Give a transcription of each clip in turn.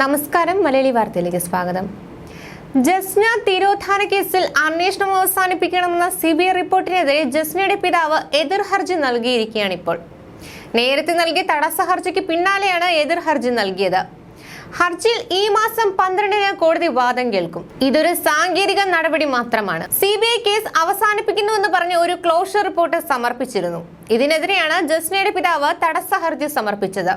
നമസ്കാരം മലയാളി വാർത്തയിലേക്ക് സ്വാഗതം. ജസ്ന തിരോധാന കേസിൽ അന്വേഷണം അവസാനിപ്പിക്കണമെന്ന സി ബി ഐ റിപ്പോർട്ടിനെതിരെ ജസ്നയുടെ പിതാവ് എതിർ ഹർജി നൽകിയിരിക്കുകയാണ് ഇപ്പോൾ നേരത്തെ നൽകിയ തടസ്സ ഹർജിക്ക് പിന്നാലെയാണ് എതിർ ഹർജി നൽകിയത്. ഹർജിയിൽ ഈ മാസം പന്ത്രണ്ടിന് കോടതി വാദം കേൾക്കും. ഇതൊരു സാങ്കേതിക നടപടി മാത്രമാണ്. സി ബി ഐ കേസ് അവസാനിപ്പിക്കുന്നുവെന്ന് പറഞ്ഞ് ഒരു ക്ലോഷർ റിപ്പോർട്ട് സമർപ്പിച്ചിരുന്നു. ഇതിനെതിരെയാണ് ജസ്നയുടെ പിതാവ് തടസ്സ ഹർജി സമർപ്പിച്ചത്.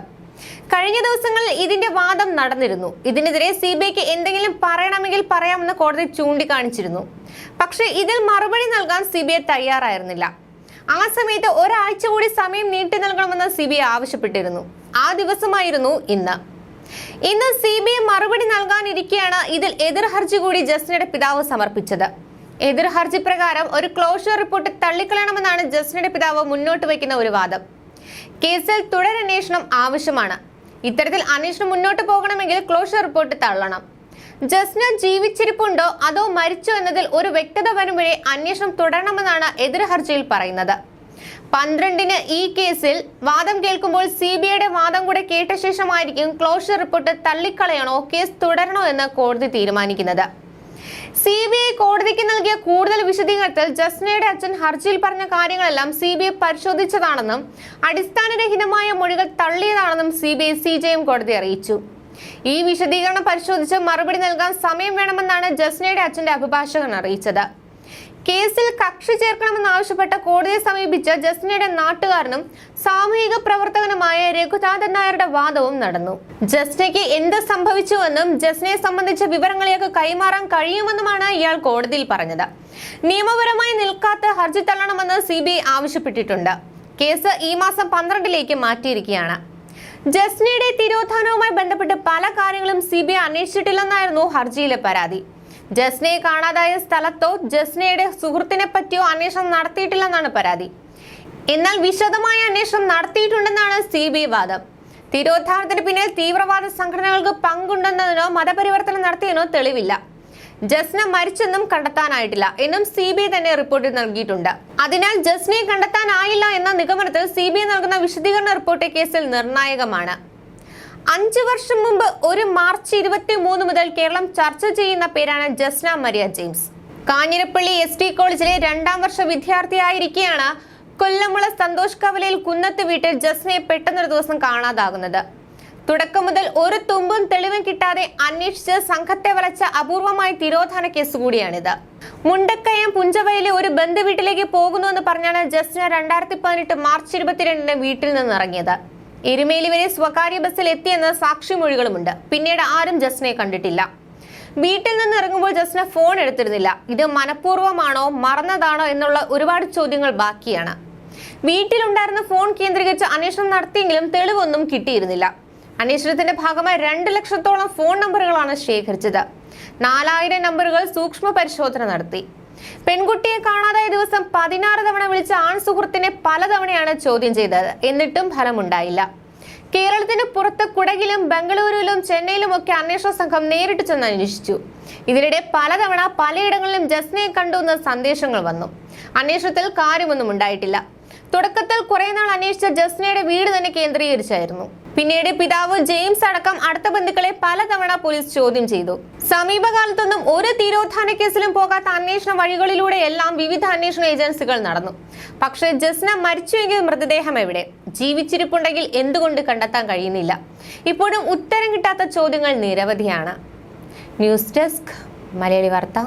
കഴിഞ്ഞ ദിവസങ്ങളിൽ ഇതിന്റെ വാദം നടന്നിരുന്നു. ഇതിനെതിരെ സി ബി ഐക്ക് എന്തെങ്കിലും പറയണമെങ്കിൽ പറയാമെന്ന് കോടതി ചൂണ്ടിക്കാണിച്ചിരുന്നു. പക്ഷേ ഇതിൽ മറുപടി നൽകാൻ സി ബി ഐ തയ്യാറായിരുന്നില്ല. ആ സമയത്ത് ഒരാഴ്ച കൂടി സമയം നീട്ടി നൽകണമെന്ന് സി ബി ഐ ആവശ്യപ്പെട്ടിരുന്നു. ആ ദിവസമായിരുന്നു ഇന്ന്. ഇന്ന് സി ബി ഐ മറുപടി നൽകാനിരിക്കെയാണ് ഇതിൽ എതിർ ഹർജി കൂടി ജസ്നയുടെ പിതാവ് സമർപ്പിച്ചത്. എതിർ ഹർജി പ്രകാരം ഒരു ക്ലോഷർ റിപ്പോർട്ട് തള്ളിക്കളയണമെന്നാണ് ജസ്നയുടെ പിതാവ് മുന്നോട്ട് വയ്ക്കുന്ന ഒരു വാദം. കേസിൽ തുടരന്വേഷണം ആവശ്യമാണ്. ഇത്തരത്തിൽ അന്വേഷണം മുന്നോട്ട് പോകണമെങ്കിൽ ക്ലോഷർ റിപ്പോർട്ട് തള്ളണം. ജസ്ന ജീവിച്ചിരിപ്പുണ്ടോ? അതോ മരിച്ചോ എന്നതിൽ ഒരു വ്യക്തത വരും വരുമ്പോഴേ അന്വേഷണം തുടരണമെന്നാണ് എതിർ ഹർജിയിൽ പറയുന്നത്. പന്ത്രണ്ടിന് ഈ കേസിൽ വാദം കേൾക്കുമ്പോൾ സി ബി ഐയുടെ വാദം കൂടെ കേട്ട ശേഷമായിരിക്കും ക്ലോഷർ റിപ്പോർട്ട് തള്ളിക്കളയണോ? കേസ് തുടരണോ എന്ന് കോടതി തീരുമാനിക്കുന്നത്. സി ബി ഐ കോടതിക്ക് നൽകിയ കൂടുതൽ വിശദീകരണത്തിൽ ജസ്നയുടെ അച്ഛൻ ഹർജിയിൽ പറഞ്ഞ കാര്യങ്ങളെല്ലാം സി ബി ഐ പരിശോധിച്ചതാണെന്നും അടിസ്ഥാനരഹിതമായ മൊഴികൾ തള്ളിയതാണെന്നും C B I C J M കോടതി അറിയിച്ചു. ഈ വിശദീകരണം പരിശോധിച്ച് മറുപടി നൽകാൻ സമയം വേണമെന്നാണ് ജസ്നയുടെ അച്ഛന്റെ അഭിഭാഷകൻ അറിയിച്ചത്. കേസിൽ കക്ഷി ചേർക്കണമെന്നാവശ്യപ്പെട്ട് കോടതിയെ സമീപിച്ച ജസ്നയുടെ നാട്ടുകാരനും സാമൂഹിക പ്രവർത്തകനുമായ രഘുനാഥൻ നായരുടെ വാദവും നടന്നു. ജസ്നയ്ക്ക് എന്ത് സംഭവിച്ചുവെന്നും ജസ്നയെ സംബന്ധിച്ച വിവരങ്ങളിലേക്ക് കൈമാറാൻ കഴിയുമെന്നുമാണ് ഇയാൾ കോടതിയിൽ പറഞ്ഞത്. നിയമപരമായി നിൽക്കാത്ത ഹർജി തള്ളണമെന്ന് സി ആവശ്യപ്പെട്ടിട്ടുണ്ട്. കേസ് ഈ മാസം പന്ത്രണ്ടിലേക്ക് മാറ്റിയിരിക്കുകയാണ്. ജസ്നയുടെ തിരോധാനവുമായി ബന്ധപ്പെട്ട് പല കാര്യങ്ങളും സി ബി ഐ അന്വേഷിച്ചിട്ടില്ലെന്നായിരുന്നു ഹർജിയിലെ പരാതി. ജസ്നയെ കാണാതായ സ്ഥലത്തോ ജസ്നയുടെ സുഹൃത്തിനെ പറ്റിയോ അന്വേഷണം നടത്തിയിട്ടില്ലെന്നാണ് പരാതി. എന്നാൽ വിശദമായ അന്വേഷണം നടത്തിയിട്ടുണ്ടെന്നാണ് സി ബി വാദം. തിരോദ്ധാരണത്തിന് പിന്നിൽ തീവ്രവാദ സംഘടനകൾക്ക് പങ്കുണ്ടെന്നതിനോ മതപരിവർത്തനം നടത്തിയതിനോ തെളിവില്ല. ജസ്ന മരിച്ചെന്നും കണ്ടെത്താനായിട്ടില്ല എന്നും സി ബി തന്നെ റിപ്പോർട്ടിൽ നൽകിയിട്ടുണ്ട്. അതിനാൽ ജസ്നയെ കണ്ടെത്താനായില്ല എന്ന നിഗമനത്തിൽ സി ബി നൽകുന്ന വിശദീകരണ റിപ്പോർട്ട് കേസിൽ നിർണായകമാണ്. അഞ്ചു വർഷം മുമ്പ് ഒരു മാർച്ച് ഇരുപത്തി മൂന്ന് മുതൽ കേരളം ചർച്ച ചെയ്യുന്ന പേരാണ് Jasna Maria James. Kanjirappally S T കോളേജിലെ രണ്ടാം വർഷ വിദ്യാർത്ഥിയായിരിക്കെയാണ് കൊല്ലമുള സന്തോഷ് കവലയിൽ കുന്നത്ത് വീട്ടിൽ ജസ്നയെ പെട്ടെന്നൊരു ദിവസം കാണാതാകുന്നത്. തുടക്കം മുതൽ ഒരു തുമ്പും തെളിവും കിട്ടാതെ അന്വേഷിച്ച് സംഘത്തെ വളച്ച അപൂർവമായ തിരോധാന കേസ് കൂടിയാണിത്. മുണ്ടക്കയം പുഞ്ചവയിലെ ഒരു ബന്ധു വീട്ടിലേക്ക് പോകുന്നുവെന്ന് പറഞ്ഞാണ് ജസ്ന രണ്ടായിരത്തി പതിനെട്ട് മാർച്ച് ഇരുപത്തിരണ്ടിന് വീട്ടിൽ നിന്ന് ഇറങ്ങിയത് എരുമേലി വരെ സ്വകാര്യ ബസ്സിൽ എത്തിയെന്ന് സാക്ഷിമൊഴികളുമുണ്ട്. പിന്നീട് ആരും ജസ്നയെ കണ്ടിട്ടില്ല. വീട്ടിൽ നിന്ന് ഇറങ്ങുമ്പോൾ ജസ്ന ഫോൺ എടുത്തിരുന്നില്ല. ഇത് മനഃപൂർവമാണോ മറന്നതാണോ എന്നുള്ള ഒരുപാട് ചോദ്യങ്ങൾ ബാക്കിയാണ്. വീട്ടിലുണ്ടായിരുന്ന ഫോൺ കേന്ദ്രീകരിച്ച് അന്വേഷണം നടത്തിയെങ്കിലും തെളിവൊന്നും കിട്ടിയിരുന്നില്ല. അന്വേഷണത്തിന്റെ ഭാഗമായി രണ്ട് ലക്ഷത്തോളം ഫോൺ നമ്പറുകളാണ് ശേഖരിച്ചത്. നാലായിരം നമ്പറുകൾ സൂക്ഷ്മ പരിശോധന നടത്തി. പെൺകുട്ടിയെ കാണാതായ ദിവസം പതിനാറ് തവണ വിളിച്ച ആൺ സുഹൃത്തിനെ പലതവണയാണ് ചോദ്യം ചെയ്തത്. എന്നിട്ടും ഫലമുണ്ടായില്ല. കേരളത്തിന് പുറത്ത് കുടകിലും ബംഗളൂരുവിലും ചെന്നൈയിലും ഒക്കെ അന്വേഷണ സംഘം നേരിട്ട് ചെന്ന് അന്വേഷിച്ചു. ഇതിനിടെ പലതവണ പലയിടങ്ങളിലും ജസ്നയെ കണ്ടുവെന്ന സന്ദേശങ്ങൾ വന്നു. അന്വേഷണത്തിൽ കാര്യമൊന്നും ഉണ്ടായിട്ടില്ല. തുടക്കത്തിൽ കുറെ നാൾ അന്വേഷിച്ച ജസ്നയുടെ വീട് തന്നെ കേന്ദ്രീകരിച്ചായിരുന്നു. പിന്നീട് പിതാവ് ജെയിംസ് അടക്കം അടുത്ത ബന്ധുക്കളെ പലതവണ പോലീസ് ചോദ്യം ചെയ്തു. സമീപകാലത്തൊന്നും ഒരു തിരോധാന കേസിലും പോകാത്ത അന്വേഷണ വഴികളിലൂടെ എല്ലാം വിവിധ അന്വേഷണ ഏജൻസികൾ നടന്നു. പക്ഷേ ജസ്ന മരിച്ചുവെങ്കിൽ മൃതദേഹം എവിടെ? ജീവിച്ചിരിപ്പുണ്ടെങ്കിൽ എന്തുകൊണ്ട് കണ്ടെത്താൻ കഴിയുന്നില്ല? ഇപ്പോഴും ഉത്തരം കിട്ടാത്ത ചോദ്യങ്ങൾ നിരവധിയാണ്. ന്യൂസ് ഡെസ്ക് മലയാളി വാർത്ത.